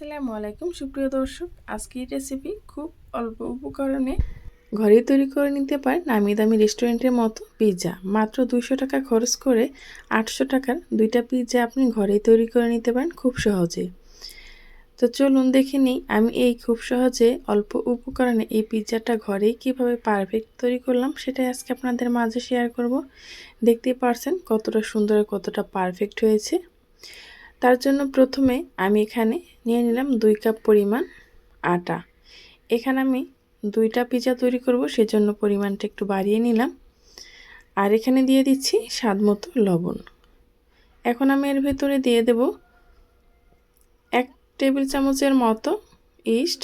আসসালামু আলাইকুম। সুপ্রিয় দর্শক আজকের রেসিপি খুব অল্প উপকরণে ঘরে তৈরি করে নিতে পারেন নামি দামি রেস্টুরেন্টের মতো পিৎজা মাত্র দুশো টাকা খরচ করে আটশো টাকার দুইটা পিৎজা আপনি ঘরেই তৈরি করে নিতে পারেন খুব সহজে। তো চলুন দেখে নিই, আমি এই খুব সহজে অল্প উপকরণে এই পিৎজাটা ঘরেই কীভাবে পারফেক্ট তৈরি করলাম সেটাই আজকে আপনাদের মাঝে শেয়ার করব। দেখতেই পারছেন কতটা সুন্দর কতটা পারফেক্ট হয়েছে। তার জন্য প্রথমে আমি এখানে নিয়ে নিলাম দুই কাপ পরিমাণ আটা। এখানে আমি দুইটা পিজা তৈরি করব, সেজন্য পরিমাণটা একটু বাড়িয়ে নিলাম। আর এখানে দিয়ে দিচ্ছি স্বাদ মতো লবণ। এখন আমি এর ভেতরে দিয়ে দেব এক টেবিল চামচের মতো ইস্ট।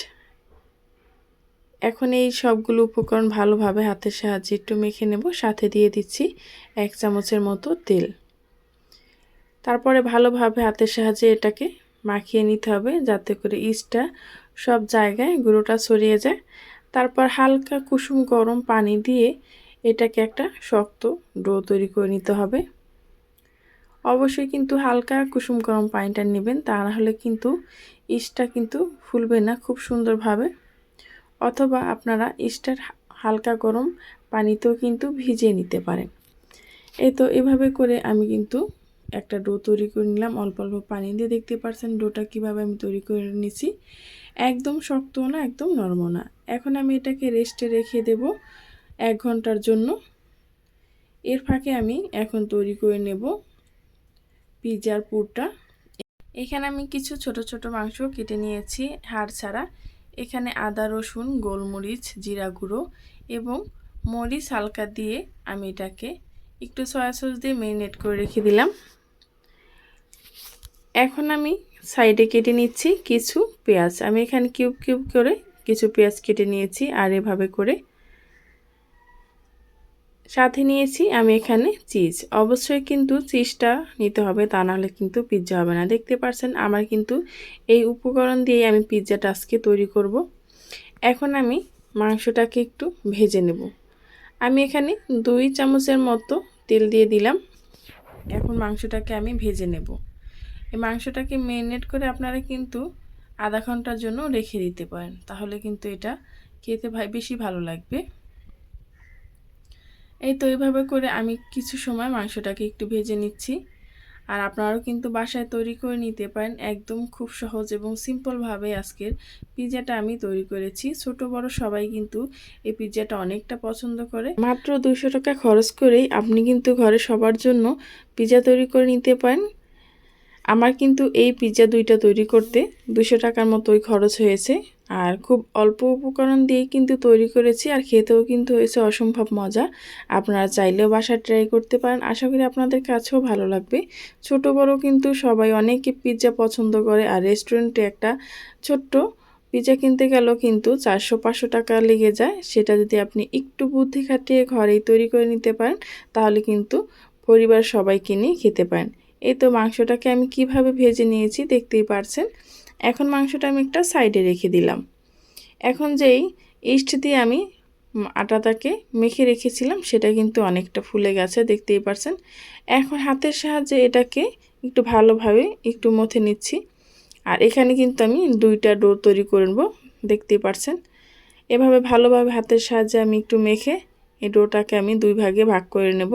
এখন এই সবগুলো উপকরণ ভালোভাবে হাতের সাহায্যে একটু মেখে নেব, সাথে দিয়ে দিচ্ছি এক চামচের মতো তেল। তারপরে ভালোভাবে হাতের সাহায্যে এটাকে মাখিয়ে নিতে হবে যাতে করে ইস্টটা সব জায়গায় গুঁড়োটা ছড়িয়ে যায়। তারপর হালকা কুসুম গরম পানি দিয়ে এটাকে একটা শক্ত ডো তৈরি করে নিতে হবে। অবশ্যই কিন্তু হালকা কুসুম গরম পানিটা নেবেন, তা না হলে কিন্তু ইস্টটা কিন্তু ফুলবে না খুব সুন্দরভাবে। অথবা আপনারা ইস্টার হালকা গরম পানিতেও কিন্তু ভিজিয়ে নিতে পারেন। এই তো এভাবে করে আমি কিন্তু একটা ডো তৈরি করে নিলাম। অল্প অল্প পানি দিয়ে দেখতে পারছেন ডোটা কীভাবে আমি তৈরি করে নিছি। একদম শক্ত না, একদম নরম না। এখন আমি এটাকে রেস্টে রেখে দেব এক ঘণ্টার জন্য। এর ফাঁকে আমি এখন তৈরি করে নেব পিজার পুরটা। এখানে আমি কিছু ছোট ছোট মাংস কেটে নিয়েছি হাড় ছাড়া। এখানে আদা, রসুন, গোলমরিচ, জিরা গুঁড়ো এবং মরিচ হালকা দিয়ে আমি এটাকে একটু সয়া সস দিয়ে মেরিনেট করে রেখে দিলাম। এখন আমি সাইডে কেটে নিচ্ছি কিছু পেঁয়াজ। আমি এখানে কিউব কিউব করে কিছু পেঁয়াজ কেটে নিয়েছি আর এভাবে করে সাথে নিয়েছি আমি এখানে চিজ। অবশ্যই কিন্তু চিজটা নিতে হবে, তা নাহলে কিন্তু পিৎজা হবে না। দেখতে পাচ্ছেন আমার কিন্তু এই উপকরণ দিয়ে আমি পিৎজাটা আজকে তৈরি করব। এখন আমি মাংসটাকে একটু ভেজে নেব। আমি এখানে দুই চামচের মতো তেল দিয়ে দিলাম। এখন মাংসটাকে আমি ভেজে নেব। এই মাংসটাকে মেরিনেট করে আপনারা কিন্তু আধা ঘণ্টার জন্য রেখে দিতে পারেন। তাহলে কিন্তু এটা খেতে ভাই বেশি ভালো লাগবে। এই তো এইভাবে করে আমি কিছু সময় মাংসটাকে একটু ভেজে নিচ্ছি। আর আপনারাও কিন্তু বাসায় তৈরি করে নিতে পারেন। একদম খুব সহজ এবং সিম্পলভাবে আজকের পিৎজাটা আমি তৈরি করেছি। ছোট, বড় সবাই কিন্তু এই পিৎজাটা অনেকটা পছন্দ করে। মাত্র দুশো টাকা খরচ করেই আপনি কিন্তু ঘরে সবার জন্য পিৎজা তৈরি করে নিতে পারেন। আমার কিন্তু এই পিৎজা দুইটা তৈরি করতে দুশো টাকার মতোই খরচ হয়েছে। আর খুব অল্প উপকরণ দিয়েই কিন্তু তৈরি করেছি আর খেতেও কিন্তু হয়েছে অসম্ভব মজা। আপনারা চাইলেও বাসায় ট্রাই করতে পারেন। আশা করি আপনাদের কাছেও ভালো লাগবে। ছোট বড় কিন্তু সবাই অনেকে পিৎজা পছন্দ করে আর রেস্টুরেন্টে একটা ছোট্ট পিৎজা কিনতে গেলেও কিন্তু চারশো পাঁচশো টাকা লেগে যায়। সেটা যদি আপনি একটু বুদ্ধি খাটিয়ে ঘরেই তৈরি করে নিতে পারেন, তাহলে কিন্তু পরিবার সবাই কিনে খেতে পারেন। এই তো মাংসটাকে আমি কীভাবে ভেজে নিয়েছি দেখতেই পারছেন। এখন মাংসটা আমি একটা সাইডে রেখে দিলাম। এখন যেই ইস্ট দিয়ে আমি আটাটাকে মেখে রেখেছিলাম, সেটা কিন্তু অনেকটা ফুলে গেছে, দেখতেই পারছেন। এখন হাতের সাহায্যে এটাকে একটু ভালোভাবে একটু মথে নিচ্ছি। আর এখানে কিন্তু আমি দুইটা ডো তৈরি করে নেব, দেখতেই পারছেন। এভাবে ভালোভাবে হাতের সাহায্যে আমি একটু মেখে এই ডোটাকে আমি দুই ভাগে ভাগ করে নেব।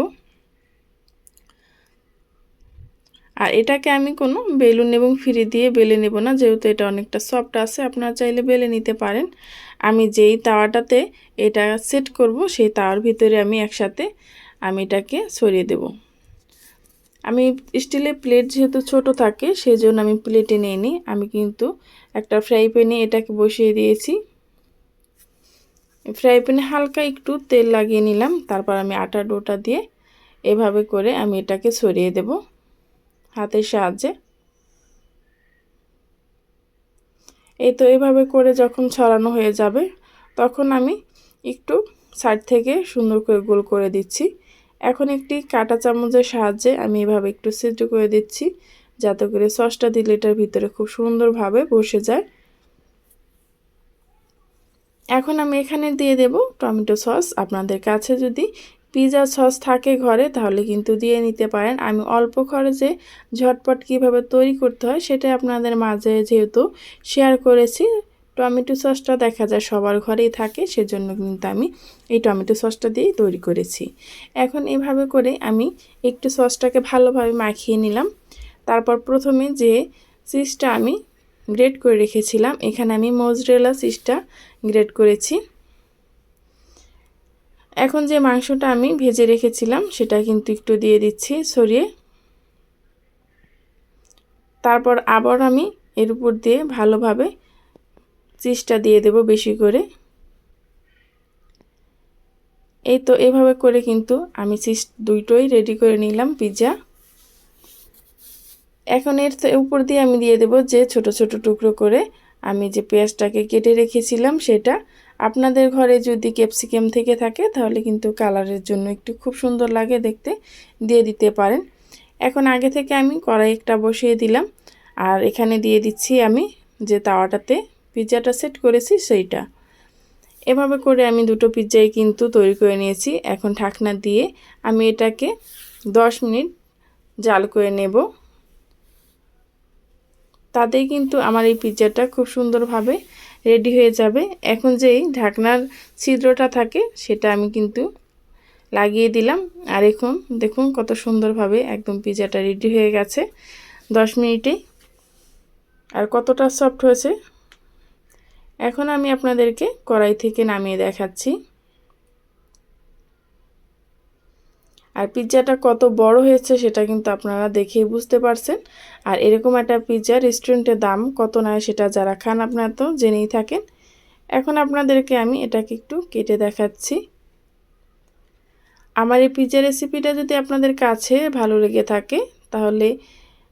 আর এটাকে আমি কোনো বেলুন এবং ফ্রি দিয়ে বেলে নেব না, যেহেতু এটা অনেকটা সফট আছে, আপনারা চাইলে বেলে নিতে পারেন। আমি যেই তাওয়াটাতে এটা সেট করব, সেই তাওয়ার ভিতরে আমি একসাথে আমি এটাকে সরিয়ে দেব। আমি স্টিলের প্লেট যেহেতু ছোট থাকে সেই জন্য আমি প্লেটে নিয়ে নিই। আমি কিন্তু একটা ফ্রাই প্যানে এটাকে বসিয়ে দিয়েছি। ফ্রাই প্যানে হালকা একটু তেল লাগিয়ে নিলাম, তারপর আমি আটা ডোটা দিয়ে এভাবে করে আমি এটাকে সরিয়ে দেবো। হাতের সাহায্যে। এই তো এভাবে করে যখন ছড়ানো হয়ে যাবে, তখন আমি একটু সাইড থেকে সুন্দর করে গোল করে দিচ্ছি। এখন একটি কাটা চামচের সাহায্যে আমি এভাবে একটু সিদ্ধ করে দিচ্ছি, যাতে করে সসটা দিলে এটার ভিতরে খুব সুন্দরভাবে বসে যায়। এখন আমি এখানে দিয়ে দেব টমেটো সস। আপনাদের কাছে যদি পিৎজা সস থাকে ঘরে, তাহলে কিন্তু দিয়ে নিতে পারেন। আমি অল্প খরচে ঝটপট কীভাবে তৈরি করতে হয় সেটা আপনাদের মাঝে যেহেতু শেয়ার করেছি, টমেটো সসটা দেখা যায় সবার ঘরেই থাকে, সেজন্য কিন্তু আমি এই টমেটো সসটা দিয়েই তৈরি করেছি। এখন এভাবে করে আমি একটু সসটাকে ভালোভাবে মাখিয়ে নিলাম। তারপর প্রথমে যে চিজটা আমি গ্রেট করে রেখেছিলাম, এখানে আমি মোজরেলা চিজটা গ্রেট করেছি। এখন যে মাংসটা আমি ভেজে রেখেছিলাম, সেটা কিন্তু একটু দিয়ে দিচ্ছি সরিয়ে তারপর আবার আমি এর উপর দিয়ে ভালোভাবে চিজটা দিয়ে দেব বেশি করে। এই তো এভাবে করে কিন্তু আমি চিজ দুইটোই রেডি করে নিলাম পিৎজা এখন এর উপর দিয়ে আমি দিয়ে দেব যে ছোট ছোট টুকরো করে আমি যে পেঁয়াজটাকে কেটে রেখেছিলাম সেটা আপনাদের ঘরে যদি ক্যাপসিকাম থেকে থাকে, তাহলে কিন্তু কালারের জন্য একটু খুব সুন্দর লাগে দেখতে। দিয়ে দিতে পারেন। এখন আগে থেকে আমি কড়াই একটা বসিয়ে দিলাম। আর এখানে দিয়ে দিচ্ছি আমি যে তাওয়াটাতে পিৎজাটা সেট করেছি সেইটা। এভাবে করে আমি দুটো পিৎজাই কিন্তু তৈরি করে নিয়েছি। এখন ঢাকনা দিয়ে আমি এটাকে দশ মিনিট জাল করে নেব। তাতেই কিন্তু আমার এই পিৎজাটা খুব সুন্দরভাবে রেডি হয়ে যাবে। এখন যেই ঢাকনার ছিদ্রটা থাকে, সেটা আমি কিন্তু লাগিয়ে দিলাম। আর এখন দেখুন কত সুন্দরভাবে একদম পিজাটা রেডি হয়ে গেছে। দশ মিনিটে। আর কতটা সফট হয়েছে? এখন আমি আপনাদেরকে কড়াই থেকে নামিয়ে দেখাচ্ছি। আর পিৎজাটা কত বড় হয়েছে সেটা কিন্তু আপনারা দেখেই বুঝতে পারছেন। আর এরকম একটা পিৎজা রেস্টুরেন্টের দাম কত নয় সেটা যারা খান আপনারা তো জেনেই থাকেন। এখন আপনাদেরকে আমি এটাকে একটু কেটে দেখাচ্ছি। আমার এই পিৎজা রেসিপিটা যদি আপনাদের কাছে ভালো লেগে থাকে, তাহলে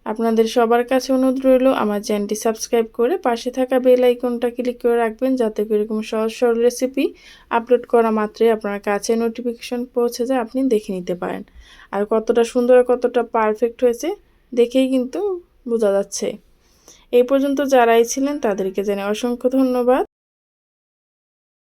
আপনাদের সবার কাছে অনুরোধ রইল আমার চ্যানেলটি সাবস্ক্রাইব করে পাশে থাকা বেল আইকনটা ক্লিক করে রাখবেন যাতে করে এরকম সহজ সরল রেসিপি আপলোড করা মাত্রই আপনার কাছে নোটিফিকেশন পৌঁছে যায়, আপনি দেখে নিতে পারেন। আর কতটা সুন্দর কতটা পারফেক্ট হয়েছে দেখেই কিন্তু বোঝা যাচ্ছে। এই পর্যন্ত যারাই ছিলেন তাদেরকে জানাই অসংখ্য ধন্যবাদ।